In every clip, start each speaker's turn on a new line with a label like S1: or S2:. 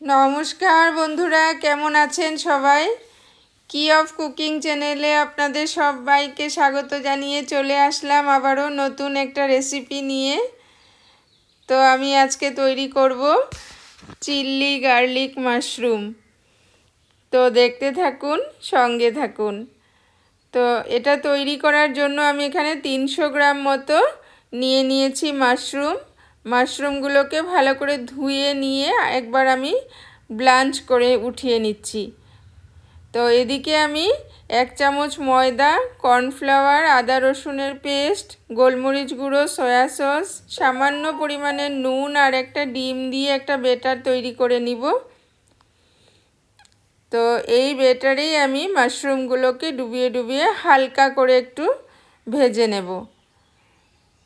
S1: নমস্কার বন্ধুরা, কেমন আছেন সবাই? কি অফ কুকিং চ্যানেলে আপনাদের সবাইকে স্বাগত জানিয়ে চলে আসলাম আবারও নতুন একটা রেসিপি নিয়ে। তো আমি আজকে তৈরি করব চিল্লি গার্লিক মাশরুম। তো দেখতে থাকুন, সঙ্গে থাকুন। তো এটা তৈরি করার জন্য আমি এখানে তিনশো গ্রাম মতো নিয়ে নিয়েছি মাশরুম। মাশরুমগুলোকে ভালো করে ধুয়ে নিয়ে একবার আমি ব্লাঞ্চ করে উঠিয়ে নিচ্ছি। তো এদিকে আমি এক চামচ ময়দা, কর্নফ্লাওয়ার, আদা রসুনের পেস্ট, গোলমরিচ গুঁড়ো, সয়া সস, সামান্য পরিমাণে নুন আর একটা ডিম দিয়ে একটা বেটার তৈরি করে নিব। তো এই বেটারেই আমি মাশরুমগুলোকে ডুবিয়ে ডুবিয়ে হালকা করে একটু ভেজে নেব।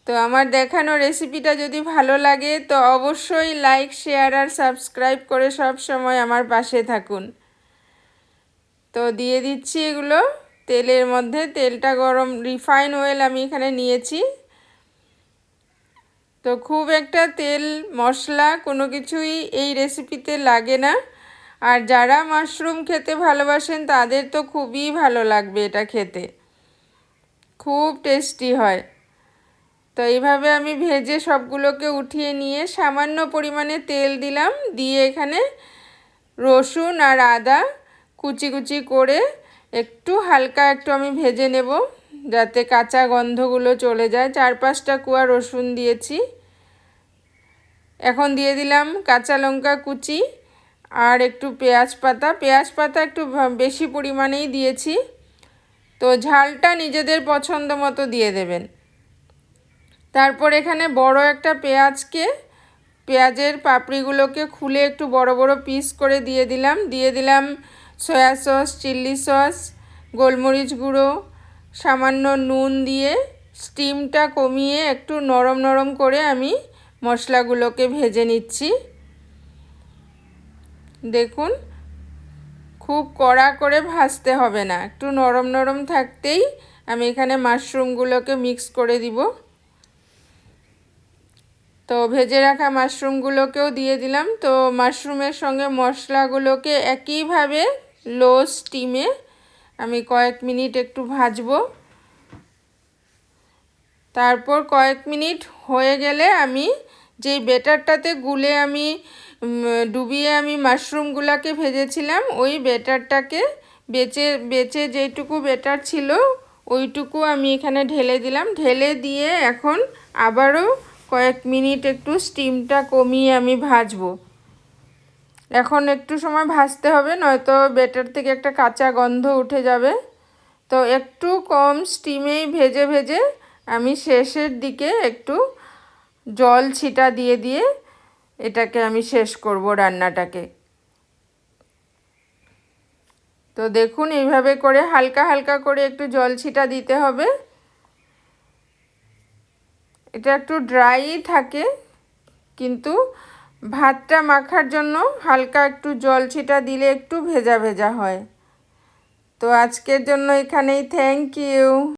S1: তো আমার দেখানো রেসিপিটা যদি ভালো লাগে, তো অবশ্যই লাইক শেয়ার আর সাবস্ক্রাইব করে সব সময় আমার পাশে থাকুন। তো দিয়ে দিচ্ছি এগুলো। তেলের মধ্যে তেলটা গরম রিফাইন অয়েল আমি এখানে নিয়েছি। তো খুব একটা তেল, মশলা কোনো কিছুই এই রেসিপিতে লাগে না। আর যারা মাশরুম খেতে ভালোবাসেন, তাদের তো খুবই ভালো লাগবে এটা খেতে। খুব টেস্টি হয়। তো এইভাবে আমি ভেজে সবগুলোকে উঠিয়ে নিয়ে সামান্য পরিমাণে তেল দিলাম। দিয়ে এখানে রসুন আর আদা কুচি কুচি করে একটু হালকা একটু আমি ভেজে নেব, যাতে কাঁচা গন্ধগুলো চলে যায়। চার পাঁচটা কুয়া রসুন দিয়েছি। এখন দিয়ে দিলাম কাঁচা লঙ্কা কুচি আর একটু পেঁয়াজ পাতা। পেঁয়াজ পাতা একটু বেশি পরিমাণেই দিয়েছি। তো ঝালটা নিজেদের পছন্দ মতো দিয়ে দেবেন। তারপর এখানে বড় একটা পেঁয়াজকে, পেঁয়াজের পাপড়িগুলোকে খুলে একটু বড় বড় পিস করে দিয়ে দিলাম। দিয়ে দিলাম সয়া সস চিল্লি সস গোলমরিচ গুঁড়ো, সামান্য নুন দিয়ে স্টিমটা কমিয়ে একটু নরম নরম করে আমি মশলাগুলোকে ভেজে নিচ্ছি। দেখুন, খুব কড়া করে ভাজতে হবে না। একটু নরম নরম থাকতেই আমি এখানে মাশরুমগুলোকে মিক্স করে দিব। তো ভেজে রাখা মাশরুমগুলোকেও দিয়ে দিলাম। তো মাশরুমের সঙ্গে মশলাগুলোকে একইভাবে লো স্টিমে আমি কয়েক মিনিট একটু ভাজবো। তারপর কয়েক মিনিট হয়ে গেলে আমি যেই বেটারটাতে গুলে আমি ডুবিয়ে আমি মাশরুমগুলোকে ভেজেছিলাম, ওই বেটারটাকে বেচে বেচে যেইটুকু বেটার ছিল, ওইটুকু আমি এখানে ঢেলে দিলাম। ঢেলে দিয়ে এখন আবারও কয়েক মিনিট একটু স্টিমটা কমিয়ে আমি ভাজবো। এখন একটু সময় ভাজতে হবে, নয়তো বেটার থেকে একটা কাঁচা গন্ধ উঠে যাবে। তো একটু কম স্টিমেই ভেজে ভেজে আমি শেষের দিকে একটু জল ছিটা দিয়ে দিয়ে এটাকে আমি শেষ করব রান্নাটাকে। তো দেখুন এইভাবে করে হালকা হালকা করে একটু জল ছিটা দিতে হবে। এটা একটু ড্রাই থাকে, কিন্তু ভাতটা মাখার জন্য হালকা একটু জল ছিটা দিলে একটু ভেজা ভেজা হয়। তো আজকের জন্য এখানেই থ্যাংক ইউ